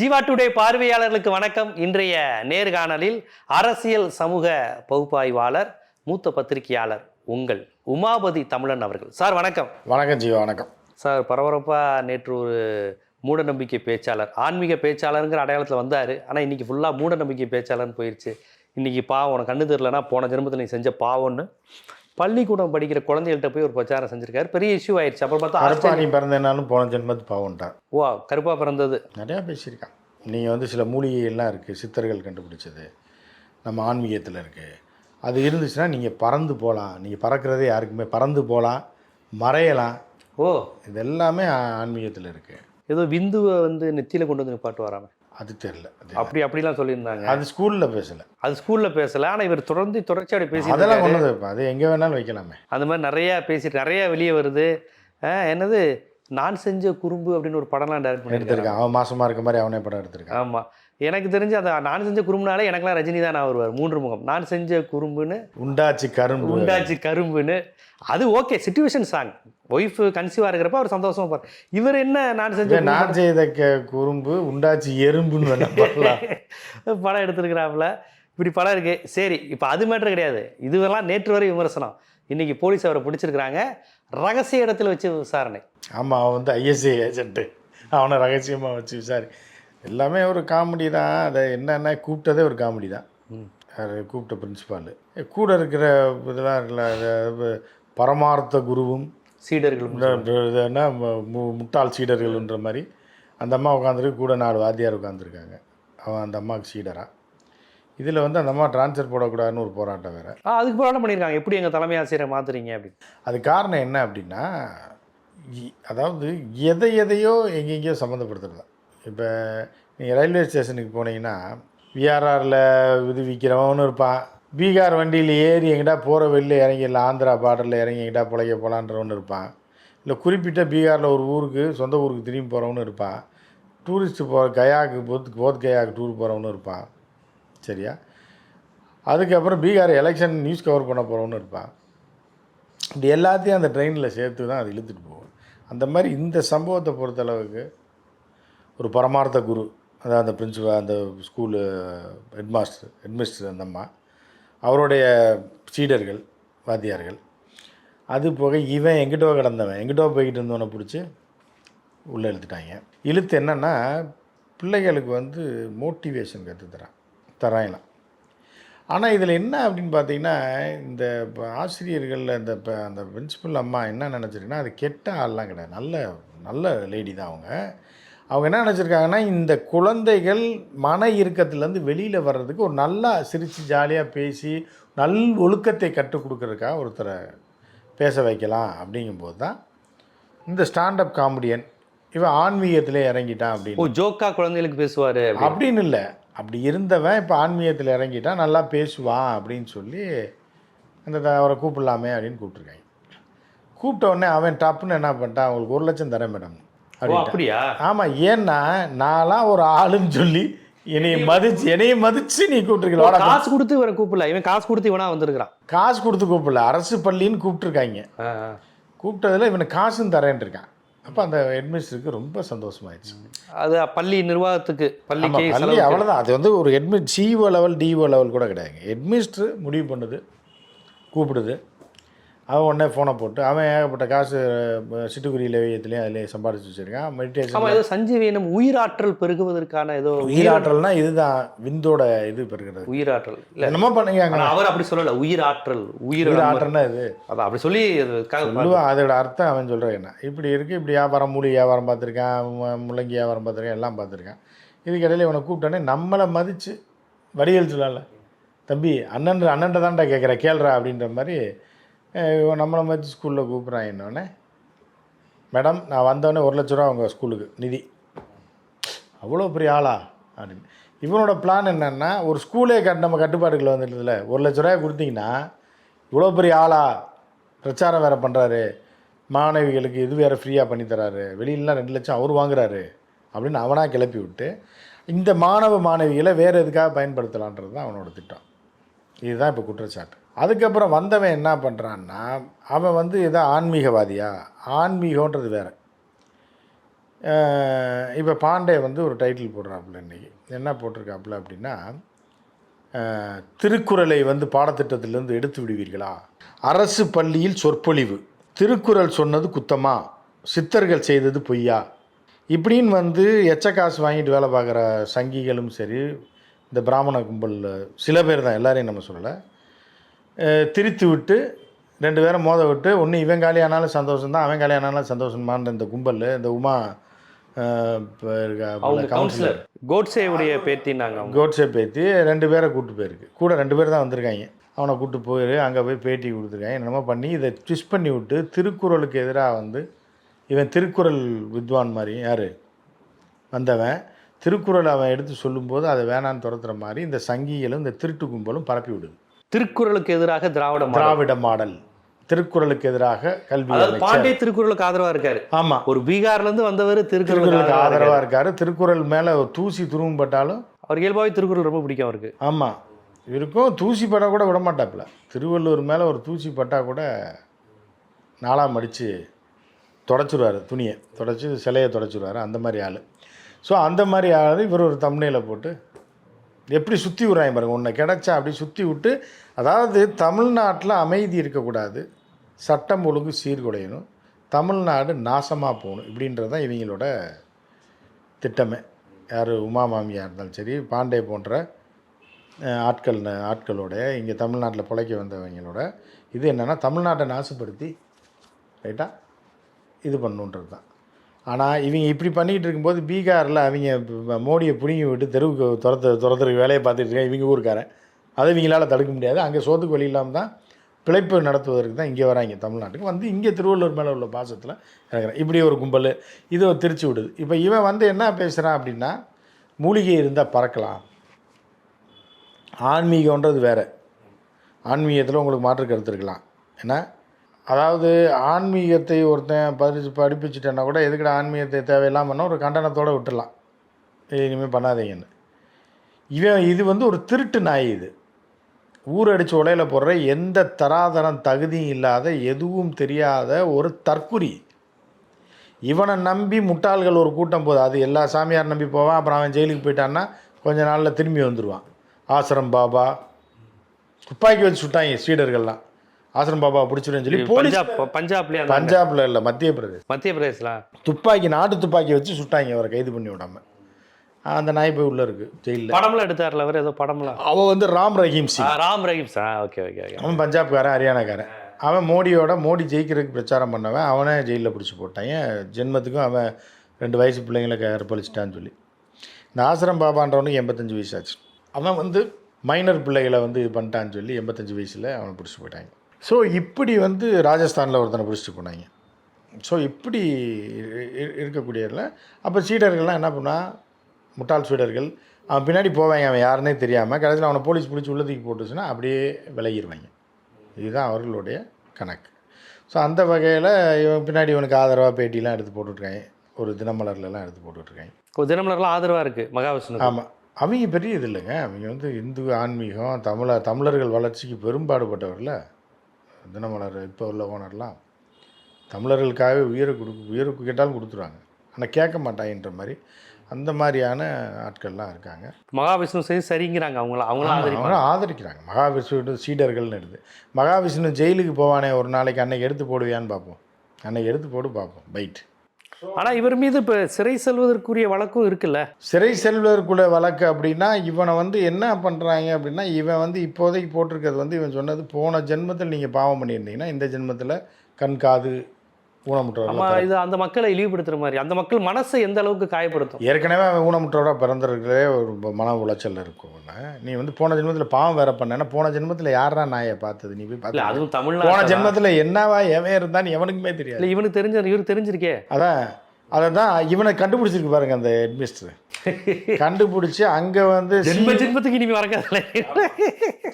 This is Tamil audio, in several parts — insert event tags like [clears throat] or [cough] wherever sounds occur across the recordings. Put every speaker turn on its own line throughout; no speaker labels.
ஜீவா டுடே பார்வையாளர்களுக்கு வணக்கம். இன்றைய நேர்காணலில் அரசியல் சமூக பகுப்பாய்வாளர் மூத்த பத்திரிகையாளர் உங்கள் உமாபதி தமிழன் அவர்கள். சார் வணக்கம்.
வணக்கம் ஜீவா வணக்கம்.
சார் பரபரப்பாக நேற்று ஒரு மூட நம்பிக்கை பேச்சாளர் ஆன்மீக பேச்சாளருங்கிற அடையாளத்தில் வந்தார். ஆனால் இன்னைக்கு ஃபுல்லாக மூட நம்பிக்கை பேச்சாளர்னு போயிடுச்சு இன்னைக்கு பாவம் உனக்கு கண்ணு தெரிலனா போன ஜென்மத்தில் நீ செஞ்ச பாவம்னு. பள்ளிக்கூடம் படிக்கிற குழந்தைகள்கிட்ட போய் ஒரு பிரச்சாரம் செஞ்சிருக்காரு. பெரிய இஷ்யூ ஆயிடுச்சு. அப்புறம் பார்த்தா
கருப்பா
ஆஸ்திரேலியா-
நீ பிறந்தனாலும் போன ஜென்மத்து பாவம்ட்டான்.
வா கருப்பா பிறந்தது.
நிறையா பேசியிருக்கான். நீங்கள் வந்து சில மூலிகைகள்லாம் இருக்குது சித்தர்கள் கண்டுபிடிச்சது. நம்ம ஆன்மீகத்தில் இருக்குது அது இருந்துச்சுன்னா நீங்கள் பறந்து போகலாம் நீங்கள் பறக்கிறதே யாருக்குமே பறந்து போகலாம் மறையலாம்.
ஓ.
இது எல்லாமே ஆன்மீகத்தில் இருக்குது
ஏதோ விந்துவை வந்து நெத்தியில கொண்டு வந்து நிப்பாட்டு வராம.
அது அது
அப்படி அப்படிலாம் சொல்லியிருந்தாங்க.
அது ஸ்கூலில் பேசலை.
அது ஸ்கூல்ல பேசல. ஆனா இவர் தொடர்ந்து தொடர்ச்சியோட பேசி
அதெல்லாம் கொண்டு வைப்பேன் அது எங்கே வேணாலும் வைக்கலாமே.
அந்த மாதிரி நிறைய பேசிட்டு நிறைய வெளியே வருது. என்னது? நான் செஞ்ச குறும்பு அப்படின்னு ஒரு படம்லாம் டைரக்ட் பண்ணியிருக்காரு
எடுத்திருக்கான் அவன் மாசமாக இருக்க மாதிரி அவனே படம் எடுத்திருக்கான்
ஆமா. எனக்கு தெரிஞ்சு அந்த நான் செஞ்ச குறும்புனாலே எனக்கெல்லாம் ரஜினி தான் நான் வருவார். மூன்று முகம். நான் செஞ்ச குறும்புன்னு
உண்டாச்சு கரும்பு.
உண்டாச்சு கரும்புன்னு. அது ஓகே சுச்சுவேஷன் சாங் ஒய்ஃப் கன்சீவா இருக்கிறப்ப அவர் சந்தோஷமா பாரு இவர் என்ன நான் செஞ்ச
நான் செய்த குறும்பு உண்டாச்சு எறும்புன்னு [laughs]
படம் எடுத்திருக்கிறாப்புல. இப்படி படம் இருக்கு. சரி இப்போ அது மேட்ரு கிடையாது. இதுவெல்லாம் நேற்று வரை விமர்சனம். இன்னைக்கு போலீஸ் அவரை பிடிச்சிருக்கிறாங்க. ரகசிய இடத்துல வச்சு விசாரணை.
ஆமாம் அவன் வந்து ஐஎஸ்ஐ ஏஜென்ட்டு அவனை ரகசியமாக வச்சு விசாரி எல்லாமே ஒரு காமெடி தான். அதை என்னென்ன கூப்பிட்டதே ஒரு காமெடி தான். யாரு கூப்பிட்ட பிரின்சிபால் கூட இருக்கிற இதெல்லாம் இருக்குல்ல அது பரமார்த்த குருவும்
சீடர்கள்
முட்டாள் சீடர்கள்ன்ற மாதிரி அந்த அம்மா உட்காந்துருக்கு கூட நாலு வாத்தியார் உட்காந்துருக்காங்க அவன் அந்த அம்மாவுக்கு சீடரா. இதில் வந்து அந்த அம்மா ட்ரான்ஸ்ஃபர் போடக்கூடாதுன்னு ஒரு போராட்டம் வேறு.
அதுக்கு போராட்டம் பண்ணியிருக்காங்க எப்படி எங்கள் தலைமை ஆசிரியரை மாத்துறீங்க அப்படின்னு.
அது காரணம் என்ன அப்படின்னா அதாவது எதை எதையோ எங்கெங்கேயோ சம்மந்தப்படுத்துறது இப்போ நீங்கள் ரயில்வே ஸ்டேஷனுக்கு போனீங்கன்னா விஆர்ஆரில் இது விற்கிறவனும் இருப்பான். பீகார் வண்டியில் ஏறி எங்கிட்டா போகிற வெளியில் இறங்கி இல்லை ஆந்திரா பார்டரில் இறங்கி எங்கிட்டா பிழைக்க போகலான்றவனு இருப்பான். இல்லை குறிப்பிட்ட பீகாரில் ஒரு ஊருக்கு சொந்த ஊருக்கு திரும்பி போகிறவனும் இருப்பான். டூரிஸ்ட்டு போகிற கயாக்கு போத் போத் கயாக்கு டூர் போகிறவனும் இருப்பான். சரியா? அதுக்கப்புறம் பீகார் எலெக்ஷன் நியூஸ் கவர் பண்ண போகிறவனு இருப்பான். இப்படி எல்லாத்தையும் அந்த ட்ரெயினில் சேர்த்து தான் அது இழுத்துட்டு போகும். அந்த மாதிரி இந்த சம்பவத்தை பொறுத்தளவுக்கு ஒரு பரமார்த்த குரு அதாவது அந்த பிரின்சிபல் அந்த ஸ்கூலு ஹெட்மாஸ்டர் ஹெட்மிஸ்டர் அந்த அம்மா. அவருடைய சீடர்கள் வாத்தியார்கள். அது போக இவன் எங்கிட்டோ கிடந்தவன் எங்கிட்டோ போய்கிட்டு இருந்தவனை பிடிச்சி உள்ளே இழுத்துட்டாங்க. இழுத்து என்னென்னா பிள்ளைகளுக்கு வந்து மோட்டிவேஷன் கற்றுத்தரான் தராங்களாம் ஆனால் இதில் என்ன அப்படின்னு பார்த்தீங்கன்னா இந்த ஆசிரியர்களில் இந்த இப்போ அந்த பிரின்சிபல் அம்மா என்ன நினச்சிருக்குன்னா அது கெட்ட ஆள்லாம் கிடையாது. நல்ல நல்ல லேடி தான் அவங்க. அவங்க என்ன நினச்சிருக்காங்கன்னா இந்த குழந்தைகள் மன இறுக்கத்துலேருந்து வெளியில் வர்றதுக்கு ஒரு நல்லா சிரித்து ஜாலியாக பேசி நல் ஒழுக்கத்தை கற்றுக் கொடுக்கறதுக்காக ஒருத்தரை பேச வைக்கலாம் அப்படிங்கும்போது தான் இந்த ஸ்டாண்டப் காமெடியன் இவன் ஆன்மீகத்திலே இறங்கிட்டான் அப்படின்னு.
ஓ ஜோக்கா குழந்தைகளுக்கு பேசுவாரு அப்படின்னு.
இல்லை. அப்படி இருந்தவன் இப்போ ஆன்மீகத்தில் இறங்கிட்டான் நல்லா பேசுவான் அப்படின்னு சொல்லி அந்த அவரை கூப்பிடலாமே அப்படின்னு கூப்பிட்ருக்காங்க கூப்பிட்ட உடனே அவன் டப்புன்னு என்ன பண்ணிட்டான் அவங்களுக்கு ஒரு லட்சம் தரேன் மேடம்.
அப்படியா?
ஆமாம் ஏன்னா நான்லாம் ஒரு ஆளுன்னு சொல்லி என்னைய மதிச்சு என்னைய மதிச்சு நீ கூப்பிட்டுருக்கல
காசு கொடுத்து இவரை கூப்பிடல. இவன் காசு கொடுத்து இவனா வந்திருக்கிறான்.
காசு கொடுத்து கூப்பிடல. அரசு பள்ளின்னு
ஆ.
கூப்பிட்டதில் இவனுக்கு காசும் தரேன் இருக்கான். அப்போ அந்த ஹெட்மிஸ்டருக்கு ரொம்ப சந்தோஷமாயிடுச்சு.
அது பள்ளி நிர்வாகத்துக்கு பள்ளிக்கு
பள்ளி
செலவுக்கு.
அவ்வளோதான் அது வந்து ஒரு ஹெட்மிட் சிஓ லெவல் டிஓ லெவல் கூட கிடையாதுங்க ஹெட்மிஸ்டர் முடிவு பண்ணுது கூப்பிடுது. அவன் உடனே ஃபோனை போட்டு அவன் ஏகப்பட்ட காசு சிட்டுக்குருவி லவியத்துலேயும் அதிலே சம்பாதிச்சு வச்சுருக்கான். மெடிடேஷன்
ஏதோ சஞ்சீவியனம் உயிராற்றல் பெருகுவதற்கான ஏதோ
உயிராற்றல்னா இதுதான் விந்தோட இது பெறுகிறது
உயிராற்றல். இல்ல.
என்னமோ பண்ணுங்க
அவர் அப்படி சொல்லல உயிராற்றல் உயிர்
உயிராற்றல்னா இது.
அதான் அப்படி சொல்லி
சொல்லுவான் அதோட அர்த்தம் அவன் சொல்கிறான் என்ன? இப்படி இருக்குது இப்படி வியாபாரம் மூலி வியாபாரம் பார்த்துருக்கான் முள்ளங்கி வியாபாரம் பார்த்துருக்கான் எல்லாம் பார்த்துருக்கான். இதுக்கு இடையில இவனை கூப்பிட்டோன்னே நம்மளை மதித்து வடிவேல் சொல்லல தம்பி அண்ணன் அண்ணன்ட்ட தான்டா கேட்குற கேள்றா அப்படின்ற மாதிரி நம்மளை மதித்து ஸ்கூலில் கூப்பிட்றான் என்னோடனே மேடம் நான் வந்தோடனே ஒரு லட்ச ரூபா உங்கள் ஸ்கூலுக்கு நிதி. அவ்வளோ பெரிய ஆளா? அப்படின்னு. இவனோட பிளான் என்னென்னா ஒரு ஸ்கூலே கட் நம்ம கட்டுப்பாடுகளில் வந்துட்டதில்ல ஒரு லட்ச ரூபாய் கொடுத்தீங்கன்னா இவ்வளோ பெரிய ஆளா? பிரச்சாரம் வேறு பண்ணுறாரு மாணவிகளுக்கு இது வேறு ஃப்ரீயாக பண்ணித்தராரு வெளியிலலாம் ரெண்டு லட்சம் அவர் வாங்குறாரு. அப்படின்னு அவனாக கிளப்பி விட்டு இந்த மாணவ மாணவிகளை வேறு எதுக்காக பயன்படுத்தலான்றது தான் அவனோட திட்டம். இதுதான் இப்போ குற்றச்சாட்டு. அதுக்கப்புறம் வந்தவன் என்ன பண்ணுறான்னா அவன் வந்து ஏதோ ஆன்மீகவாதியா? ஆன்மீகன்றது வேறு. இப்போ பாண்டே வந்து ஒரு டைட்டில் போடுறாப்புல இன்னைக்கு. என்ன போட்டிருக்காப்புல அப்படின்னா திருக்குறளை வந்து பாடத்திட்டத்திலேருந்து எடுத்து விடுவீர்களா? அரசு பள்ளியில் சொற்பொழிவு. திருக்குறள் சொன்னது குத்தமா? சித்தர்கள் செய்தது பொய்யா? இப்படின்னு வந்து எச்ச காசு வாங்கிட்டு வேலை பார்க்குற சங்கிகளும் சரி இந்த பிராமண கும்பலில் சில பேர் தான் எல்லாரையும் நம்ம சொல்லலை. திரித்து விட்டு ரெண்டு பேரும் மோத விட்டு ஒன்று இவன் காலியானாலும் சந்தோஷம் தான் அவன் காலியானாலும் சந்தோஷமான்ற இந்த கும்பல் இந்த உமா கவுன்சிலர்
கோட்ஸேவுடைய பேத்தின்னாங்க
கோட்ஸே பேத்தி ரெண்டு பேரை கூட்டு போயிருக்கு. கூட ரெண்டு பேர் தான் வந்திருக்காங்க. அவனை கூட்டு போயிரு அங்கே போய் பேட்டி கொடுத்துருக்காங்க. என்னமோ பண்ணி இதை ட்விஸ்ட் பண்ணி விட்டு திருக்குறளுக்கு எதிராக வந்து இவன் திருக்குறள் வித்வான் மாதிரி யார்? வந்தவன். திருக்குறள் அவன் எடுத்து சொல்லும்போது அதை வேணான்னு துரத்துற மாதிரி இந்த சங்கிகளும் இந்த திருட்டு கும்பலும் பரப்பி விடுது.
திருக்குறளுக்கு எதிராக திராவிட.
திராவிட மாடல். திருக்குறளுக்கு எதிராக கல்வி
அதாவது
அமைச்சர்.
பாண்டே திருக்குறளுக்கு ஆதரவா இருக்காரு.
ஆமாம்
ஒரு பீகார்ல இருந்து வந்தவர் திருக்குறளுக்கு ஆதரவா இருக்காரு.
திருக்குறள் மேலே தூசி துருவப்பட்டாலும்
அவர் இயல்பாவே திருக்குறள் ரொம்ப பிடிக்கும் அவருக்கு.
ஆமாம் இவருக்கும் தூசி பட கூட விட மாட்டாப்புல. திருவள்ளூர் மேலே ஒரு தூசி பட்டா கூட நாளாக மடித்து தொடச்சிருவார் துணியை. தொடச்சி சிலையை தொடச்சிருவார். அந்த மாதிரி ஆள். ஸோ அந்த மாதிரி ஆள் இவர் ஒரு தம்னையில் போட்டு எப்படி சுற்றி விட்றாங்க பாருங்க. உன்னை கிடச்சா அப்படி சுற்றி விட்டு அதாவது தமிழ்நாட்டில் அமைதி இருக்கக்கூடாது சட்டம் ஒழுங்கு சீர்குலையணும் தமிழ்நாடு நாசமாக போகணும் இப்படின்றது தான் இவங்களோட திட்டமே. யார் உமா மாமியாக இருந்தாலும் சரி பாண்டே போன்ற ஆட்கள் ஆட்களோட இங்கே தமிழ்நாட்டில் பிழைக்க வந்தவங்களோட இது என்னென்னா தமிழ்நாட்டை நாசப்படுத்தி ரைட்டா இது பண்ணுன்றது தான். ஆனால் இவங்க இப்படி பண்ணிகிட்டு இருக்கும்போது பீகாரில் அவங்க மோடியை பிடுங்கி விட்டு தெருவுக்கு துரத்து துரத்துறதுக்கு வேலையை பார்த்துட்டு இருக்காங்க இவங்க ஊருக்காரன். அதை இவங்களால் தடுக்க முடியாது. அங்கே சோத்துக்கு வழி இல்லாமல் தான் பிழைப்பு நடத்துவதற்கு தான் இங்கே வராங்க தமிழ்நாட்டுக்கு. வந்து இங்கே திருவள்ளூர் மேலே உள்ள பாசத்தில் இறங்குறேன் இப்படி ஒரு கும்பல் இதை திருச்சி விடுது. இப்போ இவன் வந்து என்ன பேசுகிறான் அப்படின்னா மூலிகை இருந்தால் பறக்கலாம். ஆன்மீகன்றது வேறு. ஆன்மீகத்தில் உங்களுக்கு மாற்று கருத்து இருக்கலாம். ஏன்னா அதாவது ஆன்மீகத்தை ஒருத்தன் படிச்சு படிப்பிச்சிட்டேன்னா கூட எதுக்கட ஆன்மீகத்தை தேவையில்லாம ஒரு கண்டனத்தோடு விட்டுடலாம். இனிமேல் பண்ணாதீங்கன்னு. இவன் இது வந்து ஒரு திருட்டு நாய் இது. ஊரடிச்சு உலையில போடுற எந்த தராதரம் தகுதியும் இல்லாத எதுவும் தெரியாத ஒரு தற்குறி. இவனை நம்பி முட்டாள்கள் ஒரு கூட்டம் போகுது அது எல்லா சாமியார் நம்பி போவான் அப்புறம் அவன் ஜெயிலுக்கு போயிட்டான்னா கொஞ்ச நாளில் திரும்பி வந்துடுவான் ஆசிரம் பாபா. துப்பாக்கி வச்சு சுட்டாங்க ஸ்ரீடர்கள்லாம் ஆசிரம் பாபா பிடிச்சிருன்னு சொல்லி போலீஸ்
பஞ்சாப் பஞ்சாப்லயே அந்த
பஞ்சாப்ல இல்லை மத்திய பிரதேஷ்
மத்திய பிரதேசல?
துப்பாக்கி நாட்டு துப்பாக்கி வச்சு சுட்டாங்க அவரை கைது பண்ணி விடாம. அந்த நாய் போய் உள்ள இருக்கு ஜெயிலில்
படம்லாம் எடுத்தார்ல அவர்? ஏதோ படம்லாம்.
அவன் வந்து ராம் ரஹீம்
ஆ,
Singh
Ram Rahim sir okay okay okay
அவன் பஞ்சாப்காரன் ஹரியானாக்காரன். அவன் மோடியோட மோடி ஜெயிக்கிறதுக்கு பிரச்சாரம் பண்ணவன். அவனே ஜெயிலில் பிடிச்சி போட்டாங்க ஜென்மத்துக்கும் அவன் ரெண்டு வயசு பிள்ளைங்களை கற்பழிச்சிட்டான்னு சொல்லி. இந்த ஆசிரம் பாபான்றவனுக்கு எண்பத்தஞ்சு வயசு ஆச்சு. அவன் வந்து மைனர் பிள்ளைகளை வந்து இது பண்ணிட்டான்னு சொல்லி எண்பத்தஞ்சு வயசில் அவனை பிடிச்சி போயிட்டாங்க. ஸோ இப்படி வந்து ராஜஸ்தானில் ஒருத்தனை பிடிச்சிட்டு போனாங்க. ஸோ இப்படி இருக்கக்கூடியதில் அப்போ சீடர்கள்லாம் என்ன பண்ணா முட்டாள் சீடர்கள். அவன் பின்னாடி போவாங்க அவன் யாருன்னே தெரியாமல் கடைசியில் அவனை போலீஸ் பிடிச்சி உள்ளதுக்கு போட்டுச்சுன்னா அப்படியே விலகிடுவாங்க இதுதான் அவர்களுடைய கணக்கு. ஸோ அந்த வகையில் இவன் பின்னாடி இவனுக்கு ஆதரவாக பேட்டிலாம் எடுத்து போட்டுட்ருக்காங்க. ஒரு தினமலர்லலாம் எடுத்து போட்டுட்ருக்காங்க.
ஒரு தினமலர்லாம் ஆதரவா இருக்கு மகாவிஷ்ணு.
ஆமாம் அவங்க பெரிய இது இல்லைங்க. அவங்க வந்து இந்து ஆன்மீகம் தமிழ தமிழர்கள் வளர்ச்சிக்கு பெரும்பாடுபட்டவர்ல தினமலர் இப்போ உள்ள ஓனர்லாம் தமிழர்களுக்காகவே உயிரை கொடு உயிரை கேட்டாலும் கொடுத்துருவாங்க. ஆனால் கேட்க மாட்டாங்கன்ற மாதிரி அந்த மாதிரியான ஆட்கள்லாம் இருக்காங்க.
மகாவிஷ்ணு சரி சரிங்கிறாங்க. அவங்கள அவங்களும்
அவங்க
ஆதரிப்பாங்க.
ஆதரிக்கிறாங்க. மகாவிஷ்ணு சீடர்கள்னு எடுத்து. மகாவிஷ்ணு ஜெயிலுக்கு போவானே ஒரு நாளைக்கு அன்னைக்கு எடுத்து போடுவியான்னு பார்ப்போம். அன்னைக்கு எடுத்து போட்டு பார்ப்போம். பைட்.
ஆனா இவர் மீது இப்ப சிறை செல்வதற்குரிய வழக்கும் இருக்குல்ல?
சிறை செல்வதற்குள்ள வழக்கு அப்படின்னா இவனை வந்து என்ன பண்ணுறாங்க அப்படின்னா இவன் வந்து இப்போதைக்கு போட்டிருக்கிறது வந்து இவன் சொன்னது போன ஜென்மத்தில் நீங்கள் பாவம் பண்ணியிருந்தீங்கன்னா இந்த ஜென்மத்தில் கண் காது
ஆமா
ஊனமுற்றவர்கள்
இது அந்த மக்களை இழிவுபடுத்துற மாதிரி. அந்த மக்கள் மனசை எந்த அளவுக்கு காயப்படுத்தும்?
ஏற்கனவே அவன் ஊனமுற்றவராக பிறந்திருக்கிறதே ஒரு மன உளைச்சல் இருக்கும். நீ வந்து போன ஜென்மத்தில் பாவம் வேற பண்ணேன்னா போன ஜென்மத்தில் யாரா நாயை பார்த்தது? நீ போய் பார்த்து
அதுவும்
போன
தமிழ்நாடு
ஜென்மத்தில் என்னவா எவன் இருந்தான்னு எவனுக்குமே தெரியாது.
இவனுக்கு தெரிஞ்ச இவருக்கு தெரிஞ்சிருக்கே.
அதான் அதை தான் இவனை கண்டுபிடிச்சிருக்கு பாருங்க அந்த ஹெட்மிஸ்டர் கண்டுபிடிச்சி அங்கே வந்து [laughs]
ஜென்ம ஜென்மத்துக்கு இனிமே வரக்காதுல்ல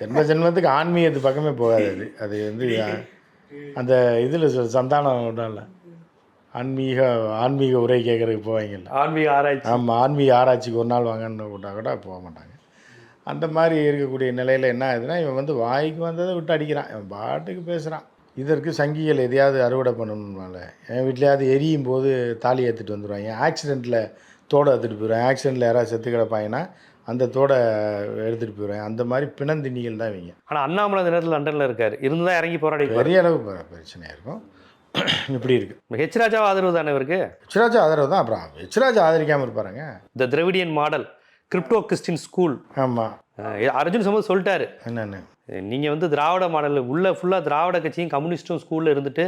ஜென்ம ஜென்மத்துக்கு ஆன்மீகத்து பக்கமே போகாது அது. அது வந்து [laughs] அந்த இதில் சந்தானம் விடல ஆன்மீக ஆன்மீக உரை கேட்குறதுக்கு போவாங்கல்ல.
ஆன்மீக ஆராய்ச்சி.
ஆமாம் ஆன்மீக ஆராய்ச்சிக்கு ஒரு நாள் வாங்கன்னு விட்டால் கூட போக மாட்டாங்க. அந்த மாதிரி இருக்கக்கூடிய நிலையில் என்ன ஆகுதுன்னா இவன் வந்து வாய்க்கு வந்ததை விட்டு அடிக்கிறான். இவன் பாட்டுக்கு பேசுகிறான் இதற்கு சங்கிகள் எதையாவது அறுவடை பண்ணணும்னால என் வீட்லையாவது எரியும் போது தாலி ஏற்றிட்டு வந்துடுவாங்க ஆக்சிடெண்ட்டில் தோடை எடுத்துகிட்டு போயிடுவேன் ஆக்சிடெண்ட்டில் யாராவது செத்து கிடப்பாங்கன்னா அந்த தோடை எடுத்துகிட்டு போயிடுவேன் அந்த மாதிரி பிணந்திணிகள் தான் இவங்க.
ஆனால் அண்ணாமலை இந்த நேரத்தில் லண்டனில் இருக்கார். இருந்து தான் இறங்கி போராடி
பெரிய அளவு பிரச்சனையாக இருக்கும். [clears throat] இப்படி இருக்குது
ஹெச் ராஜாவை ஆதரவு தானே இவருக்கு?
ஹெச்ராஜா ஆதரவு தான். அப்புறம் ஹெச்ராஜா ஆதரிக்காமல் இருப்பாருங்க.
The Dravidian model crypto Christian school
ஆமாம்
அர்ஜுன் சம்பத் சொல்லிட்டாரு.
என்னென்னு?
நீங்கள் வந்து திராவிட மாடல் உள்ள ஃபுல்லாக திராவிட கட்சியும் கம்யூனிஸ்ட்டும் ஸ்கூலில் இருந்துட்டு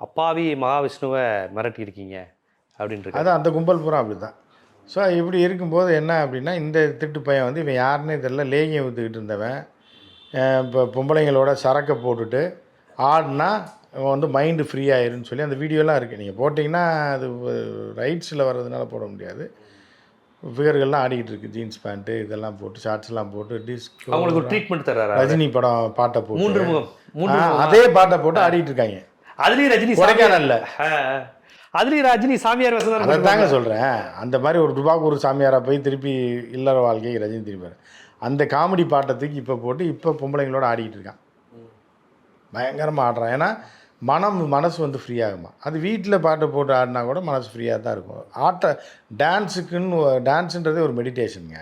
அப்பாவி மகாவிஷ்ணுவை மிரட்டி இருக்கீங்க அப்படின்ட்டு
அதான் அந்த கும்பல் பூரா அப்படி தான் ஸோ இப்படி இருக்கும்போது என்ன அப்படின்னா இந்த திட்டு பையன் வந்து இவன் யாருன்னே தெரியல லேகியம் விற்றுக்கிட்டு இருந்தவன். இப்போ பொம்பளைங்களோட சரக்கை போட்டுட்டு ஆடினா இவன் வந்து மைண்டு ஃப்ரீ ஆயிருன்னு சொல்லி அந்த வீடியோலாம் இருக்குது நீங்கள் போட்டிங்கன்னா அது ரைட்ஸில் வர்றதுனால போட முடியாது. ஃபிகர்கள்லாம் ஆடிக்கிட்டு இருக்கு. ஜீன்ஸ் பேண்ட்டு இதெல்லாம் போட்டு ஷார்ட்ஸ்லாம் போட்டு டிஸ்க்
அவங்களுக்கு ஒரு ட்ரீட்மெண்ட் தர்றாரு
ரஜினி படம் பாட்டை போட்டு.
மூன்று முகம்
அதே பாட்டை போட்டு ஆடிட்டு இருக்காங்க.
அதுலயும் ரஜினி
கொடைக்கானல்ல.
அதுலயும் ரஜினி சாமியார்
அதை
வசதி
தாங்க சொல்கிறேன் அந்த மாதிரி ஒரு டுபாக்கு ஒரு சாமியாராக போய் திருப்பி இல்லற வாழ்க்கைக்கு ரஜினி திருப்பார் அந்த காமெடி பாட்டத்துக்கு இப்போ போட்டு இப்போ பொம்பளைங்களோட ஆடிக்கிட்டு இருக்கான். பயங்கரமாக ஆடுறான். ஏன்னா மனம் மனசு வந்து ஃப்ரீ ஆகுமா? அது வீட்டில் பாட்டு போட்டு ஆடினா கூட மனசு ஃப்ரீயாக தான் இருக்கும். ஆட்ட டான்ஸுக்குன்னு டான்ஸுன்றதே ஒரு மெடிடேஷனுங்க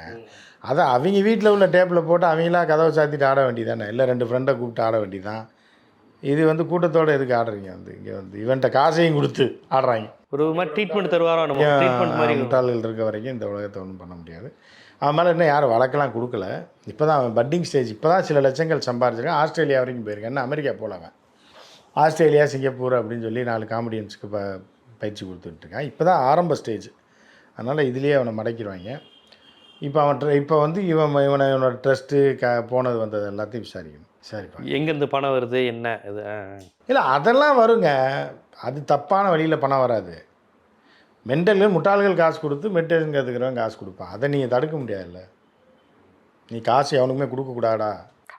அதை அவங்க வீட்டில் உள்ள டேப்பில் போட்டு அவங்களா கதவை சாத்திட்டு ஆட வேண்டியதானே இல்லை ரெண்டு ஃப்ரெண்டை கூப்பிட்டு ஆட வேண்டியதான் இது வந்து கூட்டத்தோட எதுக்கு ஆடுறீங்க வந்து? இங்கே வந்து இவன்ட்ட காசையும் கொடுத்து ஆடுறாங்க.
ஒரு மாதிரி ட்ரீட்மெண்ட் தருவாரோ நம்ம? ட்ரீட்மெண்ட் மாதிரி
முட்டாள்கள் இருக்க வரைக்கும் இந்த உலகத்தை ஒன்றும் பண்ண முடியாது. அவன் மேலே இன்னும் யாரும் வழக்கெல்லாம் கொடுக்கல. இப்போ தான் அவன் பட்டிங் ஸ்டேஜ் இப்போ தான் சில லட்சங்கள் சம்பாரிச்சிருக்கான். ஆஸ்திரேலியா வரைக்கும் போயிருக்கேன். அமெரிக்கா போல அவன். ஆஸ்திரேலியா சிங்கப்பூர் அப்படின்னு சொல்லி நாலு காமெடியன்ஸுக்கு ப பயிற்சி கொடுத்துட்ருக்கான் இப்போ தான் ஆரம்ப ஸ்டேஜ் அதனால் இதுலேயே அவனை மடக்கிடுவாங்க. இப்போ அவன் ட்ர- இப்போ வந்து இவன் இவனை இவனோட ட்ரஸ்ட்டு க போனது வந்தது எல்லாத்தையும் விசாரிக்கணும். விசாரிப்பாங்க
எங்கேருந்து பணம் வருது என்ன இது.
இல்லை அதெல்லாம் வருங்க. அது தப்பான வழியில் பணம் வராது. மென்டல் முட்டாள்கள் காசு கொடுத்து மெடிடேஷன் கற்றுக்கிறவன் காசு கொடுப்பான் அதை நீங்கள் தடுக்க முடியாதுல்ல. நீ காசு எவனுக்குமே கொடுக்கக்கூடாடா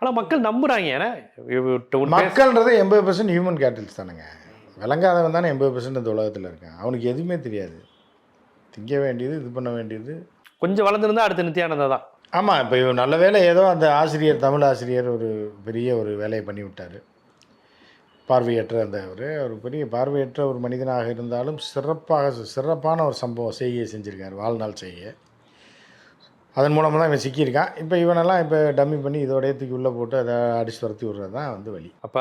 ஆனா மக்கள் நம்புறாங்க. ஏன்னா
மக்கள்ன்றதே எண்பது பர்சன்ட் ஹியூமன் கேட்டல்ஸ் தானுங்க. விளங்காதவன் தானே எண்பது பர்சன்ட் இந்த உலகத்தில் இருக்கான். அவனுக்கு எதுவுமே தெரியாது. திங்க வேண்டியது இது பண்ண வேண்டியது.
கொஞ்சம் வளர்ந்துருந்தா அடுத்த நித்யானந்தா தான்.
ஆமாம் இப்போ இவன் நல்ல வேளை ஏதோ அந்த ஆசிரியர் தமிழ் ஆசிரியர் ஒரு பெரிய ஒரு வேலையை பண்ணி விட்டார். பார்வையற்ற அந்த ஒரு ஒரு பெரிய பார்வையற்ற ஒரு மனிதனாக இருந்தாலும் சிறப்பாக சிறப்பான ஒரு சம்பவம் செய்கையை செஞ்சுருக்கார் வாழ்நாள் செய்கை அதன் மூலமாக தான் இவன் சிக்கியிருக்கான். இப்போ இவனெல்லாம் இப்போ டம்மி பண்ணி இதோட தூக்கி உள்ளே போட்டு அதை அடிச்சு துரத்தி விடுறது தான் வந்து வழி.
அப்ப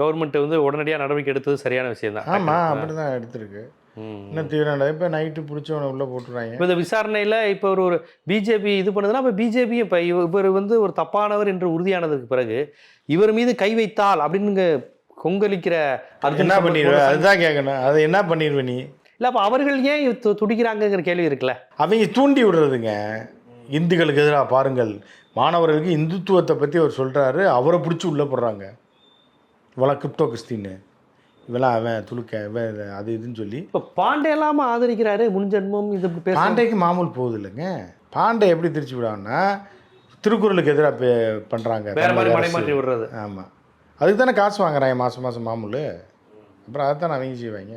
கவர்மெண்ட் வந்து உடனடியா நடவடிக்கை எடுத்தது சரியான விஷயம் தான்
ஆமாம் அப்படி தான் எடுத்திருக்கு. இன்னும் தீவிரம் இப்போ நைட்டு பிடிச்சவனை உள்ளே போட்டுறாங்க.
இப்போ இந்த விசாரணையில் இப்போ ஒரு ஒரு பிஜேபி இது பண்ணுதுன்னா இப்போ பிஜேபி இப்போ இவர் வந்து ஒரு தப்பானவர் என்று உறுதியானதுக்கு பிறகு இவர் மீது கை வைத்தால் அப்படின்னு கொங்கலிக்கிற அர்ஜுன்
என்ன பண்ணிடுவேன் அதுதான் கேட்கணும் அதை என்ன பண்ணிடுவேன் நீ?
இல்ல அப்ப அவர்கள் ஏன் துடிக்கிறாங்கங்கிற கேள்வி இருக்குல்ல?
அவங்க தூண்டி விடுறதுங்க. இந்துக்களுக்கு எதிராக பாருங்கள். மாணவர்களுக்கு இந்துத்துவத்தை பற்றி அவர் சொல்கிறாரு அவரை பிடிச்சி உள்ளே போடுறாங்க. இவெல்லாம் கிரிப்டோ கிறிஸ்டின்னு. இவெல்லாம் அவன் துளுக்க இவன் அது இதுன்னு சொல்லி.
இப்போ பாண்டே இல்லாம ஆதரிக்கிறாரு முன்ஜென்மம் இது இப்படி
பாண்டைக்கு மாமூல் போகுது இல்லைங்க. பாண்டை எப்படி திருச்சி விடாங்கன்னா திருக்குறளுக்கு எதிராக பே பண்ணுறாங்க
வேற மாதிரி மடைமாற்றி விடுறது.
ஆமாம் அதுக்கு தானே காசு வாங்குறாங்க மாதம் மாதம் மாமூல். அப்புறம் அதை தானே அவங்க செய்வாங்க.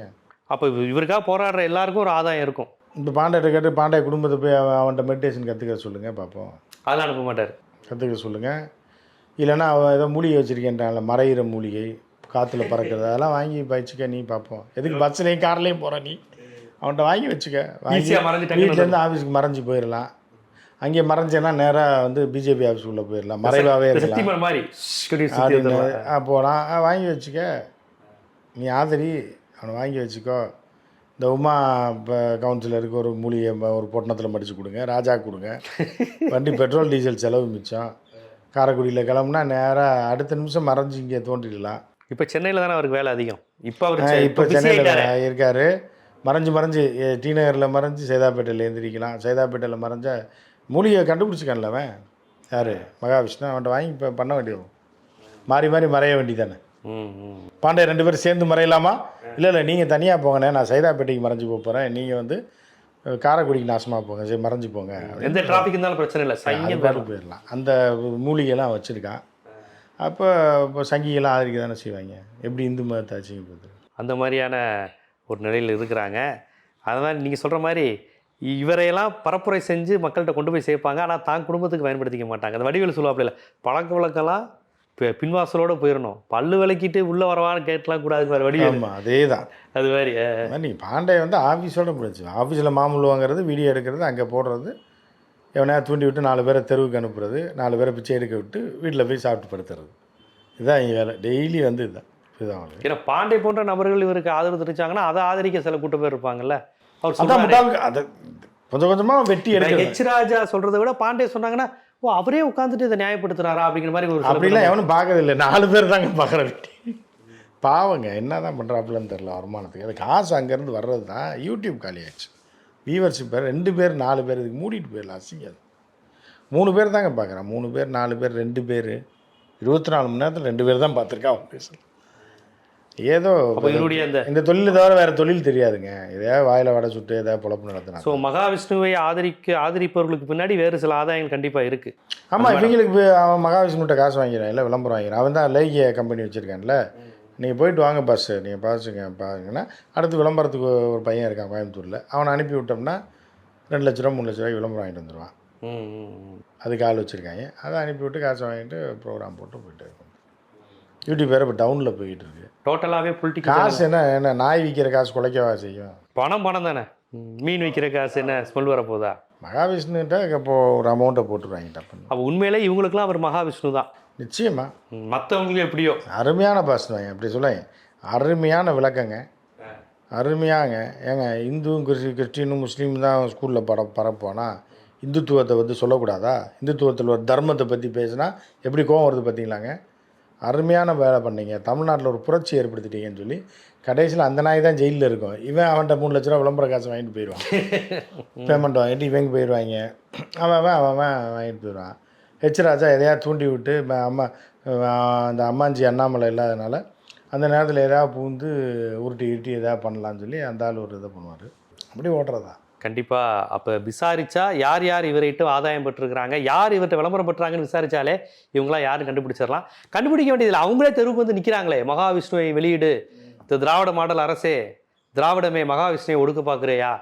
அப்போ இவருக்காக போராடுற எல்லாருக்கும் ஒரு ஆதாயம் இருக்கும்.
இப்போ பாண்டியிட்ட கேட்டு பாண்டிய குடும்பத்தை போய் அவன் அவன்கிட்ட மெடிடேஷன் கற்றுக்க சொல்லுங்கள் பார்ப்போம்
அதெல்லாம் அனுப்ப மாட்டார்.
கற்றுக்க சொல்லுங்கள் இல்லைன்னா அவன் ஏதோ மூலிகை வச்சுருக்கேன்றான்ல மறையிற மூலிகை. காற்றுல பறக்கிறது. அதெல்லாம் வாங்கி வச்சுக்க நீ பார்ப்போம் எதுக்கு பஸ்ஸுலேயும் கார்லேயும் போகிற நீ? அவன்கிட்ட வாங்கி வச்சுக்க. வாங்கி வீட்டிலேருந்து ஆஃபீஸுக்கு மறைஞ்சு போயிடலாம் அங்கே மறைஞ்சேன்னா நேராக வந்து பிஜேபி ஆஃபீஸ் உள்ள போயிடலாம் மறைவாகவே இருக்கலாம். போகலாம் வாங்கி வச்சுக்க. நீ ஆதரி அவனை வாங்கி வச்சுக்கோ. இந்த உமா இப்போ கவுன்சிலருக்கு ஒரு மூலிகை ஒரு பொட்டணத்தில் மடித்து கொடுங்க. ராஜா கொடுங்க. வண்டி பெட்ரோல் டீசல் செலவு மிச்சம். காரைக்குடியில் கிளம்புனா நேராக அடுத்த நிமிஷம் மறைஞ்சு இங்கே தோன்றிடலாம்
இப்போ சென்னையில தானே அவருக்கு வேலை அதிகம். இப்போ அவர்
இப்போ சென்னையில். இருக்காரு மறைஞ்சு மறைஞ்சு டி நகரில் மறைஞ்சு சைதாப்பேட்டையில் எந்திரிக்கலாம் சைதாப்பேட்டையில் மறைஞ்ச மூலிகை கண்டுபிடிச்சிக்கான்ல அவன். யார்? மகாவிஷ்ணு. அவன்கிட்ட வாங்கி இப்போ பண்ண வேண்டியது. மாறி மாறி மறைய
ம்.
பாண்டே ரெண்டு பேரும் சேர்ந்து மறையலாமா? இல்லை இல்லை நீங்கள் தனியாக போங்கண்ணே. நான் சைதாப்பேட்டைக்கு மறைஞ்சு போக போகிறேன் நீங்கள் வந்து காரைக்குடிக்கு நாசமாக போங்க. சரி மறைஞ்சு போங்க.
எந்த டிராஃபிக் இருந்தாலும் பிரச்சனை இல்லை.
போயிடலாம். அந்த மூலிகைலாம் வச்சுருக்கான். அப்போ இப்போ சங்கிகளாம் ஆதரிக்க தானே செய்வாங்க? எப்படி இந்து மதத்தை அச்சிங்க
அந்த மாதிரியான ஒரு நிலையில் இருக்கிறாங்க. அதனால் நீங்கள் சொல்கிற மாதிரி இவரையெல்லாம் பரப்புரை செஞ்சு மக்கள்கிட்ட கொண்டு போய் சேர்ப்பாங்க. ஆனால் தான் குடும்பத்துக்கு பயன்படுத்திக்க மாட்டாங்க. அந்த வடிவேல் சொல்லுவாப்புல இல்லை பழக்க வழக்கம்லாம் இப்போ பின்வாசலோட போயிடணும் பல்லு விளக்கிட்டு உள்ள வரவான்னு கேட்கலாம் கூடாது வேறு வடி
ஆமாம் அதே தான்
அது மாதிரி
நீங்கள் பாண்டே வந்து ஆஃபீஸோட முடிச்சு ஆஃபீஸில் மாமூல் வாங்குறது வீடியோ எடுக்கிறது அங்கே போடுறது எவனையா தூண்டி விட்டு நாலு பேரை தெருவுக்கு அனுப்புறது நாலு பேரை பிச்சை எடுக்க விட்டு வீட்டில் போய் சாப்பிட்டு படுத்துறது. இதுதான் எங்கள் வேலை. டெய்லி வந்து இதுதான். இதுதான்
ஏன்னா பாண்டே போன்ற நபர்கள் இவருக்கு ஆதரவு தெரிவிச்சாங்கன்னா அதை ஆதரிக்க சில கூட்ட பேர் இருப்பாங்கல்ல? அவர்
அதை கொஞ்சம் கொஞ்சமாக வெட்டி எடுக்கிறது.
ஹெச் ராஜா சொல்றதை விட பாண்டே சொன்னாங்கன்னா ஓ அவரே உட்காந்துட்டு இதை நியாயப்படுத்துறாரா? அப்படிங்கிற மாதிரி ஒரு
அப்படிலாம் எவனும் பார்க்கறதில்ல நாலு பேர் தாங்க பார்க்குற வெட்டி. பாவங்க என்ன தான் பண்ணுறாப்புலன்னு தெரில வருமானத்துக்கு. அது காசு அங்கேருந்து வர்றது தான் யூடியூப் காலியாச்சு. வியூவர்ஷிப் பேர் ரெண்டு பேர் நாலு பேர் இதுக்கு மூடிட்டு போயிடலாம் அசிங்காது. மூணு பேர் தாங்க பார்க்குறான். மூணு பேர் நாலு பேர் ரெண்டு பேர். இருபத்தி நாலு மணி நேரத்தில் ரெண்டு பேர் தான் பார்த்துருக்கா அவங்க பேசல ஏதோ
இவருடைய அந்த
இந்த தொழிலை தவிர வேறு தொழில் தெரியாதுங்க. எதையாவது வாயில் வடை சுட்டு ஏதாவது பொழப்பு நடத்தினா.
ஸோ மகாவிஷ்ணுவை ஆதரிக்க ஆதரிப்பவர்களுக்கு பின்னாடி வேறு சில ஆதாயங்கள் கண்டிப்பா இருக்கு.
ஆமாம் இவங்களுக்கு அவன் மகாவிஷ்ணுகிட்ட காசு வாங்கிறான் இல்லை விளம்பரம் வாங்கிறான் அவன் தான் லேகிய கம்பெனி வச்சுருக்கான்ல. நீங்கள் போயிட்டு வாங்க பஸ் நீங்கள் பாசுங்க பாருங்கன்னா அடுத்து விளம்பரத்துக்கு ஒரு பையன் இருக்கான் கோயம்புத்தூரில். அவனை அனுப்பி விட்டோம்னா ரெண்டு லட்ச ரூபா மூணு லட்ச ரூபாய்க்கு விளம்பரம் வாங்கிட்டு வந்துடுவான். அதுக்கு ஆள் வச்சுருக்காங்க. அதை அனுப்பி விட்டு காசு வாங்கிட்டு ப்ரோக்ராம் போட்டு போயிட்டு இருக்கும். யூடியூப் வேறு இப்போ டவுனில் போயிட்டு இருக்கு.
டோட்டலாவே பொலிட்டிக்கல்
காசு என்ன என்ன நாய் விற்கிற காசு குலைக்கவா செய்யும்?
பணம் பணம் தானே? மீன் வைக்கிற காசு என்ன ஸ்மெல் வரப்போதா?
மகாவிஷ்ணுகிட்ட இப்போ ஒரு அமௌண்ட்டை போட்டுருவாங்க டப்புன்னு.
அப்போ உண்மையிலே இவங்களுக்குலாம் அவர் மகாவிஷ்ணு தான்
நிச்சயமா.
ம், மத்தவங்களுக்கு எப்படியோ.
அருமையான பாசனம் அப்படி சொல்லுங்க அருமையான விளக்கங்க. அருமையாங்க. ஏங்க இந்துவும் கிறிஸ்டி கிறிஸ்டினும் முஸ்லீம் தான் ஸ்கூலில் பர பரப்போனா இந்துத்துவத்தை வந்து சொல்லக்கூடாதா? இந்துத்துவத்தில் ஒரு தர்மத்தை பற்றி பேசினா எப்படி கோவம் வருது பார்த்தீங்களாங்க அருமையான வேலை பண்ணீங்க. தமிழ்நாட்டில் ஒரு புரட்சி ஏற்படுத்திட்டீங்கன்னு சொல்லி கடைசியில் அந்த நாய் தான் ஜெயிலில் இருக்கும். இவன் அவன்கிட்ட மூணு லட்ச ரூபா விளம்பர காசு வாங்கிட்டு போயிடுவான். [laughs] பேமெண்ட் வாங்கிட்டு இவங்க போயிடுவாங்க. அவன் அவன் அவன் வாங்கிட்டு போயிடுவான். ஹெச் ராஜா எதையா தூண்டி விட்டு அம்மா அந்த அம்மாஞ்சி அண்ணாமலை இல்லாதனால அந்த நேரத்தில் எதாவது பூந்து உருட்டி இருட்டி எதாவது பண்ணலான்னு சொல்லி அந்த ஆள் ஒரு இதை பண்ணுவார். அப்படி ஓட்டுறதா
கண்டிப்பாக அப்போ விசாரிச்சா யார் யார் இவர்கிட்ட ஆதாயம் பெற்றுருக்குறாங்க? யார் இவர்கிட்ட விளம்பரம் பெற்றாங்கன்னு விசாரித்தாலே இவங்களாம் யாரும் கண்டுபிடிச்சிடலாம். கண்டுபிடிக்க வேண்டியதில்லை. அவங்களே தெருவுக்கு வந்து நிற்கிறாங்களே மகாவிஷ்ணுவை வெளியீடு. இந்த திராவிட மாடல் அரசே. திராவிடமே மகாவிஷ்ணுவை ஒடுக்க பார்க்குறியா?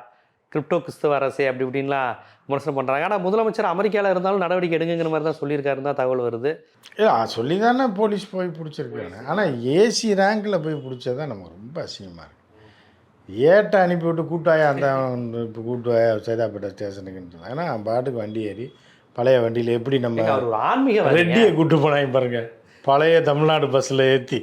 கிரிப்டோ கிறிஸ்தவ அரசே அப்படி இப்படின்லாம் விமர்சனம் பண்றாங்க. ஆனா முதலமைச்சர் அமெரிக்கால இருந்தாலும் நடவடிக்கை எடுங்குங்கிற மாதிரி தான் சொல்லியிருக்காருன்னு தான் தகவல் வருது.
ஏ சொல்லி தானே போலீஸ் போய் பிடிச்சிருக்காங்க. ஆனால் ஏசி ரேங்கில் போய் பிடிச்சதான் நமக்கு ரொம்ப அசிங்கமாக இருக்குது ஏட்டை அனுப்பிவிட்டு கூட்டாயா அந்த இப்போ கூட்டுவாயா சைதாப்பேட்டை ஸ்டேஷனுக்குன்னு ஏன்னா பாட்டுக்கு வண்டி ஏறி பழைய வண்டியில் எப்படி நம்ம
ஆன்மீக
ரெட்டியை கூட்டு போனாங்க பாருங்க. பழைய தமிழ்நாடு பஸ்ஸில் ஏற்றி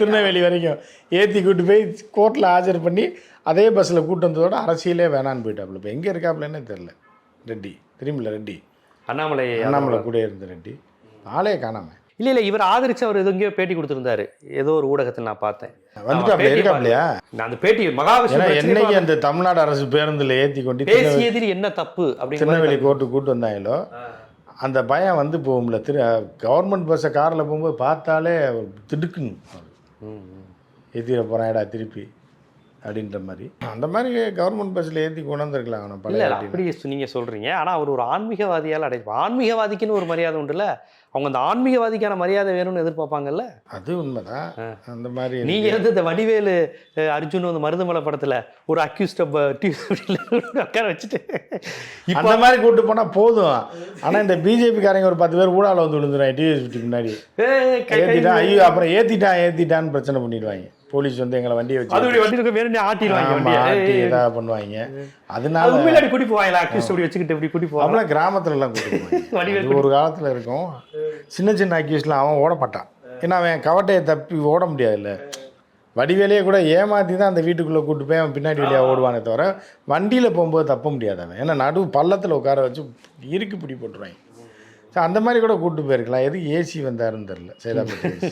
திருநெல்வேலி வரைக்கும் ஏற்றி கூட்டு போய் கோர்ட்டில் ஆஜர் பண்ணி அதே பஸ்ஸில் கூட்டு வந்ததோட அரசியலே வேணான்னு போயிட்டாப்புல. இப்போ எங்கே இருக்காப்புலன்னே தெரில ரெட்டி. தெரியுமில்ல ரெட்டி?
அண்ணாமலை
அண்ணாமலை கூட இருந்த ரெட்டி. ஆளே காணாம.
இல்ல இல்ல இவர் ஆதரிச்சு அவர் எது எங்கேயோ பேட்டி கொடுத்திருந்தாரு. ஏதோ ஒரு ஊடகத்தில் நான் பார்த்தேன்.
வந்துட்டாப்ல இருக்காப்லையா
நான் அந்த பேட்டி மகாவிஷ்ணு
என்னைக்கு அந்த தமிழ்நாடு அரசு பேருந்தில் ஏற்றி கொண்டு
பேசியதில் என்ன தப்பு மாதிரி
திருநெல்வேலி கோர்ட்டுக்கு கூட்டு வந்தாங்களோ அந்த பயம் வந்து போகும்ல. திரு கவர்மெண்ட் பஸ்ஸை காரில் போகும்போது பார்த்தாலே திடுக்குன்னு. ஏற்றிட போகிறான்டா திருப்பி. அப்படின்ற மாதிரி. அந்த மாதிரி கவர்மெண்ட் பஸ்ஸில் ஏற்றி கொண்டு வந்திருக்கலாம். அவனை
இல்ல
பழைய
அப்படி சொ- நீங்க சொல்றீங்க. ஆனா அவர் ஒரு ஆன்மீகவாதியால் அடை ஆன்மீகவாதிக்குன்னு ஒரு மரியாதை உண்டுல்ல? அவங்க அந்த ஆன்மீகவாதிக்கான மரியாதை வேணும்னு எதிர்பார்ப்பாங்கல்ல?
அது உண்மைதான். அந்த மாதிரி
நீங்க வந்து இந்த வடிவேலு அர்ஜுன் வந்து மருதமலை படத்துல ஒரு அக்யூஸ்ட [laughs] உட்கார வச்சுட்டு.
அந்த மாதிரி கூட்டு போனால் போதும். ஆனால் இந்த பிஜேபி காரங்க ஒரு பத்து பேர் ஊடால வந்து விழுந்துருவாங்க. டிவிஎஸ்
கை-
ஏற்றிட்டான் ஐயோ அப்புறம் ஏற்றிட்டான் ஏற்றிட்டான்னு பிரச்சனை பண்ணிடுவாங்க. போலீஸ் வந்து எங்களை வண்டியை வச்சு
அது இப்படி வண்டி இருக்க வேணும்னே ஆட்டிடுவாங்க.
ஆட்டி ஏதாவது பண்ணுவாங்க.
அது
அதனால
அப்படி கூட்டி போவாங்களா? அக்யூஸ்ட் அப்படி வச்சுக்கிட்டு இப்படி கூட்டி போவாங்க?
அப்பெல்லாம் கிராமத்துல எல்லாம் போவாங்க. [laughs] அது ஒரு காலத்துல இருக்கும். சின்ன சின்ன அக்யூஸ்லாம் அவன் ஓட மாட்டான். ஏன்னா அவன் கவட்டையை தப்பி ஓட முடியாதுல்ல. வடிவேலையே கூட ஏமாத்தி தான் அந்த வீட்டுக்குள்ளே கூட்டு போய் அவன் பின்னாடி வழியாக ஓடுவானே தவிர வண்டியில் போகும்போது தப்ப முடியாது அவன். ஏன்னா நடு பள்ளத்தில் உட்கார வச்சு இறுக்கி பிடி போட்டுருவாங்க. ஸோ அந்த மாதிரி கூட கூட்டு போயிருக்கலாம். எதுக்கு ஏசி வந்தாருன்னு தெரில சேதாப்பட்டு ஏசி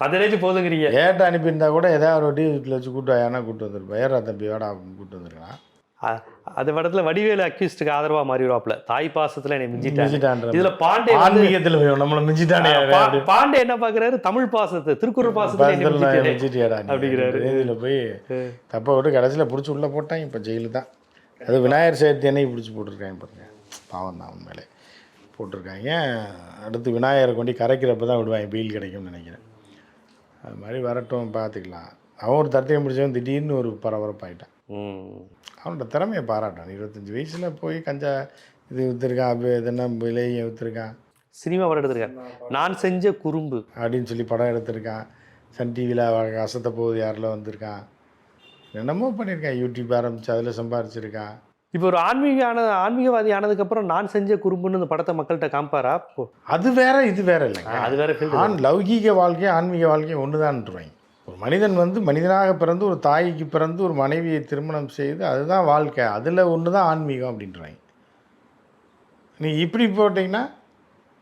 அந்த ரேஞ்சு போதுங்கிறீங்க.
ஏட்ட அனுப்பியிருந்தா கூட ஏதாவது ஒரு டிவிட்டில் வச்சு கூட்டு வாயானா கூட்டு வந்திருப்பேன் ஏறா தம்பி வாடா கூட்டு வந்திருக்கலாம்.
அ- அந்த படத்துல வடிவேலு அக்யூஸ்டுக்கு ஆதரவா மாறிடுவாப்ல தாய் பாசத்துல என்னை
மிஞ்சிட்டான்ற
இதுல பாண்டே
ஆன்மீகத்தில் நம்மளை மிஞ்சிட்டானே
பாண்டே என்ன பாக்குறாரு? தமிழ் பாசத்தை திருக்குறள் மிஞ்சிட்டாரு.
மிஞ்சிட்டியாடா
அப்படிங்கிறாரு.
இதில் போய் தப்பை விட்டு கடைசியில் பிடிச்சி உள்ளே போட்டாங்க இப்போ ஜெயிலு தான் அது விநாயகர் சேர்த்து என்னைக்கு பிடிச்சி போட்டிருக்காங்க பாருங்க. பாவம் தான் உண்மையிலே. போட்டிருக்காங்க. அடுத்து விநாயகரை கொண்டு கரைக்கிறப்ப தான் விடுவாங்க. பெயில் கிடைக்கும்னு நினைக்கிறேன். அது மாதிரி வரட்டும் பார்த்துக்கலாம். அவன் ஒரு தத்தையை முடிச்சவன் திடீர்னு ஒரு பரபரப்பாயிட்டான். அவனோட திறமையை பாராட்டான் இருபத்தஞ்சி வயசில் போய் கஞ்சா இது விற்றுருக்கான் அப்போ என்ன விலையை விற்றுருக்கான்
சினிமா படம் எடுத்திருக்காரு. நான் செஞ்ச குறும்பு.
அப்படின்னு சொல்லி படம் எடுத்திருக்கான். சன் டிவியில் அசத்த போகுது யாரில் வந்திருக்கான். என்னமோ பண்ணியிருக்கான். யூடியூப் ஆரம்பித்து அதில் சம்பாரிச்சிருக்கான்.
இப்போ ஒரு ஆன்மீக ஆன ஆன்மீகவாதி ஆனதுக்கப்புறம் நான் செஞ்ச குறும்புன்னு இந்த படத்தை மக்கள்கிட்ட காமிப்பாரா?
அது வேற இது வேற இல்லைங்க.
அது வேற
ஆண் லௌகீக வாழ்க்கை ஆன்மீக வாழ்க்கை ஒன்று ஒரு மனிதன் வந்து மனிதனாக பிறந்து ஒரு தாய்க்கு பிறந்து ஒரு மனைவியை திருமணம் செய்து அதுதான் வாழ்க்கை. அதில் ஒன்று தான் ஆன்மீகம் அப்படின்றாங்க நீ இப்படி போட்டிங்கன்னா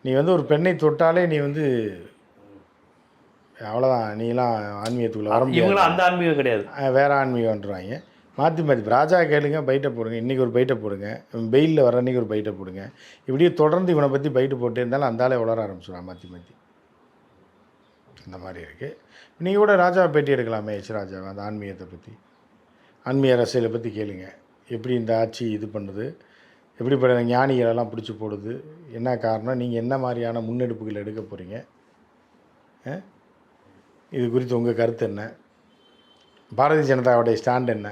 நீ வந்து ஒரு பெண்ணை தொட்டாலே நீ வந்து அவ்வளோதான் நீலாம் ஆன்மீகத்துக்குள்ள வர முடியாது.
அந்த ஆன்மீகம் கிடையாது.
வேற ஆன்மீகம்ன்றாங்க மாற்றி மாற்றி ராஜா கேளுங்க பைட்டை போடுங்க இன்றைக்கி ஒரு பைட்டை போடுங்க. வெயிலில் வர அன்றைக்கி ஒரு பைட்டை போடுங்க. இப்படியே தொடர்ந்து இவனை பற்றி பைட்டு போட்டே இருந்தாலும் அந்தாலே வளர உளர ஆரம்பிச்சிடுவான் மாற்றி மாற்றி இந்த மாதிரி இருக்குது நீங்கள் கூட ராஜாவை பேட்டி எடுக்கலாமே எச் ராஜாவை அந்த ஆன்மீகத்தை பற்றி ஆன்மீக அரசியலை பற்றி கேளுங்க. எப்படி இந்த ஆட்சி இது பண்ணுது? எப்படிப்பட்ட ஞானிகளெல்லாம் பிடிச்சி போடுது? என்ன காரணம்? நீங்கள் என்ன மாதிரியான முன்னெடுப்புகள் எடுக்க போகிறீங்க இது குறித்து உங்கள் கருத்து என்ன? பாரதிய ஜனதாவுடைய ஸ்டாண்ட் என்ன?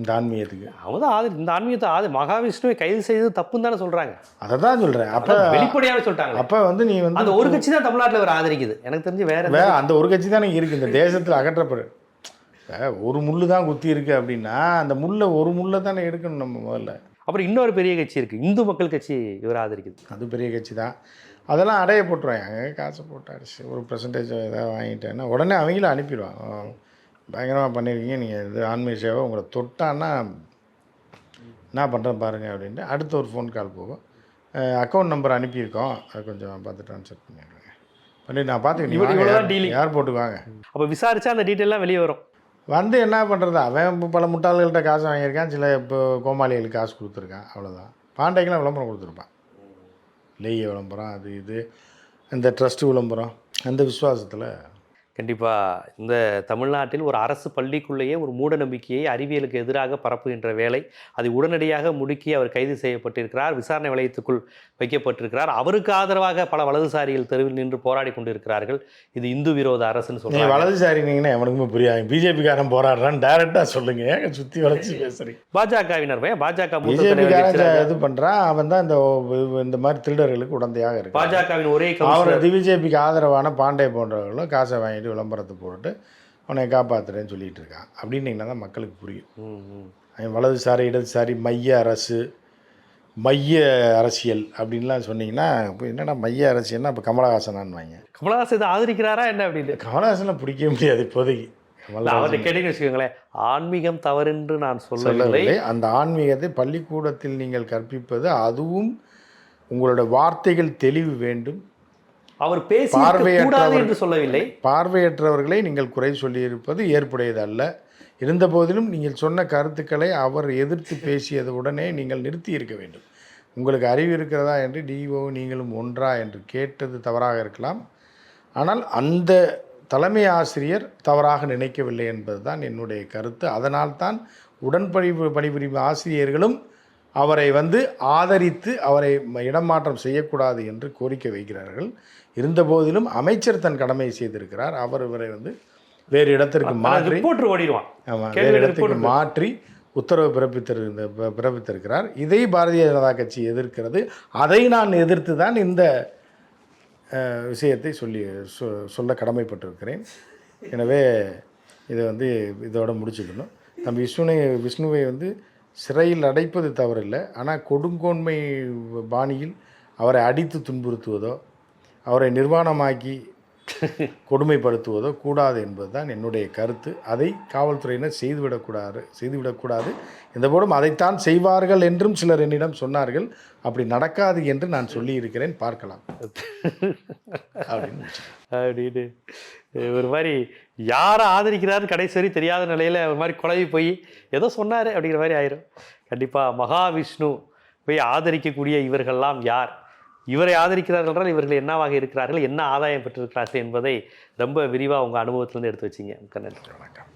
இந்த ஆன்மீகத்துக்கு.
அவங்க தான் ஆதி இந்த ஆன்மீகத்தை ஆதி மகாவிஷ்ணுவை கைது செய்தது தப்புன்னு தானே சொல்றாங்க.
அதை தான் சொல்கிறேன் அப்போ
வெளிப்படையாவே சொல்லிட்டாங்க.
அப்போ வந்து நீ வந்து
அந்த ஒரு கட்சி தான் தமிழ்நாட்டுல இவர் ஆதரிக்குது. எனக்கு தெரிஞ்சு வேற
வே அந்த ஒரு கட்சி தானே இருக்குது இந்த தேசத்தில் அகற்றப்படு. இப்ப ஒரு முள்ளு தான் குத்தி இருக்கு அப்படின்னா அந்த முள்ளை ஒரு முள்ளை தானே எடுக்கணும் நம்ம முதல்ல.
அப்புறம் இன்னொரு பெரிய கட்சி இருக்கு. இந்து மக்கள் கட்சி இவர் ஆதரிக்குது.
அது பெரிய கட்சி தான். அதெல்லாம் அடைய போட்டுருவாங்க. காசை போட்டு அடிச்சு ஒரு பர்சன்டேஜ் ஏதாவது வாங்கிட்டேன்னா உடனே அவங்களும் அனுப்பிடுவாங்க. பயங்கரமாக பண்ணியிருக்கீங்க நீங்கள் இது ஆன்மீக சேவை உங்களை தொட்டான்னா என்ன பண்ணுறேன் பாருங்கள் அப்படின்ட்டு அடுத்த ஒரு ஃபோன் கால் போகும். அக்கௌண்ட் நம்பர் அனுப்பியிருக்கோம். அது கொஞ்சம் பார்த்து ட்ரான்ஸ்ஃபர் பண்ணிடுறேங்க. பண்ணி நான் பார்த்துக்கிட்டேன். ஏர்போர்ட்டுக்கு வாங்க
அப்ப விசாரிச்சா அந்த டீட்டெயிலாம் வெளியே வரும்.
வந்து என்ன பண்ணுறது அவன் இப்போ பல முட்டாள்கள்கிட்ட காசு வாங்கியிருக்கான். சில இப்போ கோமாளிகளுக்கு காசு கொடுத்துருக்கான். அவ்வளோதான் பாண்டைக்கெலாம் விளம்பரம் கொடுத்துருப்பான். லெய்ய விளம்பரம் அது இது. இந்த ட்ரஸ்ட் விளம்பரம். அந்த விசுவாசத்தில்
கண்டிப்பா. இந்த தமிழ்நாட்டில் ஒரு அரசு பள்ளிக்குள்ளேயே ஒரு மூட நம்பிக்கையை அறிவியலுக்கு எதிராக பரப்புகின்ற வேலை அதை உடனடியாக முடுக்கி அவர் கைது செய்யப்பட்டிருக்கிறார். விசாரணை வளையத்துக்குள் வைக்கப்பட்டிருக்கிறார். அவருக்கு ஆதரவாக பல வலதுசாரிகள் தெருவில் நின்று போராடி கொண்டிருக்கிறார்கள். இது இந்து விரோத அரசுன்னு சொல்றாங்க.
வலதுசாரினீங்கன்னா எவனுக்குமே புரியாது. பிஜேபிக்காரன் போராடுறான்னு டேரெக்டாக சொல்லுங்கள் ஏங்க சுற்றி வளைச்சி பேசுகிறீங்க
பாஜகவினர் பையன் பாஜக.
இது பண்ணுறான் அவன் தான் இந்த இந்த மாதிரி திருடர்களுக்கு உடந்தையாக இருக்கு
பாஜகவின் ஒரே
அவர் பிஜேபிக்கு ஆதரவான பாண்டே போன்றவர்களும் காசை வாங்கிட்டு விளம்பரத்தை போட்டு உன்னை காப்பாற்றுறேன்னு சொல்லிட்டு இருக்கான் அப்படின்னீங்கன்னா தான் மக்களுக்கு புரியும். வலதுசாரி இடதுசாரி மைய அரசு மைய அரசியல் அப்படின்லாம் சொன்னீங்கன்னா இப்போ என்னடா மைய அரசியல்னா இப்போ கமலஹாசனான்னு வாங்க
கமலஹாசன் இதை ஆதரிக்கிறாரா என்ன அப்படின்னு?
கமலஹாசனை பிடிக்க முடியாது இப்போதைக்கு.
அவர்கிட்ட கேட்டீங்கன்னு வச்சுக்கோங்களேன் ஆன்மீகம் தவறென்று நான் சொல்லவில்லை.
அந்த ஆன்மீகத்தை பள்ளிக்கூடத்தில் நீங்கள் கற்பிப்பது அதுவும் உங்களோட வார்த்தைகள் தெளிவு வேண்டும்.
அவர் பேசி. கூடாது என்று சொல்லவில்லை.
பார்வையற்றவர்களை நீங்கள் குறை சொல்லியிருப்பது ஏற்புடையது அல்ல. இருந்தபோதிலும் நீங்கள் சொன்ன கருத்துக்களை அவர் எதிர்த்து பேசியது உடனே நீங்கள் நிறுத்தி இருக்க வேண்டும். உங்களுக்கு அறிவு இருக்கிறதா என்று டிஓ நீங்களும் ஒன்றா என்று கேட்டது தவறாக இருக்கலாம். ஆனால் அந்த தலைமை ஆசிரியர் தவறாக நினைக்கவில்லை என்பதுதான் என்னுடைய கருத்து. அதனால்தான் உடன்படி பணிபுரியும் ஆசிரியர்களும் அவரை வந்து ஆதரித்து அவரை இடமாற்றம் செய்யக்கூடாது என்று கோரிக்கை வைக்கிறார்கள். இருந்தபோதிலும் அமைச்சர் தன் கடமையை செய்திருக்கிறார். அவர் இவரை வந்து வேறு இடத்திற்கு மாற்றி
ரிப்போர்ட்டர் ஓடிடுவான்.
ஆமாம் வேறு இடத்துக்கு
போட்டு.
மாற்றி உத்தரவு பிறப்பித்திருந்த ப- பிறப்பித்திருக்கிறார். இதை பாரதிய ஜனதா கட்சி எதிர்க்கிறது. அதை நான் எதிர்த்து தான் இந்த விஷயத்தை சொல்லி சொ சொல்ல கடமைப்பட்டிருக்கிறேன். எனவே இதை வந்து இதோட முடிச்சுக்கணும். தம்பி விஷ்ணுனை விஷ்ணுவை வந்து சிறையில் அடைப்பது தவறில்லை. ஆனால் கொடுங்கோன்மை பாணியில் அவரை அடித்து துன்புறுத்துவதோ அவரை நிர்வாணமாக்கி கொடுமைப்படுத்துவதோ கூடாது என்பதுதான் என்னுடைய கருத்து. அதை காவல்துறையினர் செய்துவிடக்கூடாது செய்துவிடக்கூடாது. இந்த போடும் அதைத்தான் செய்வார்கள் என்றும் சிலர் என்னிடம் சொன்னார்கள். அப்படி நடக்காது என்று நான் சொல்லியிருக்கிறேன். பார்க்கலாம். அப்படின்னு.
அப்படின்னு ஒரு மாதிரி யாரை ஆதரிக்கிறாரு கடைசி வரை தெரியாத நிலையில் ஒரு மாதிரி குழவி போய் ஏதோ சொன்னார் அப்படிங்கிற மாதிரி ஆயிரும். கண்டிப்பாக மகாவிஷ்ணு போய் ஆதரிக்கக்கூடிய இவர்கள்லாம் யார்? இவரை ஆதரிக்கிறார்கள் என்றால் இவர்கள் என்னவாக இருக்கிறார்கள் என்ன ஆதாயம் பெற்றிருக்கிறார்கள் என்பதை ரொம்ப விரிவாக உங்கள் அனுபவத்திலேருந்து எடுத்து வச்சிங்க. நன்றி.
வணக்கம்.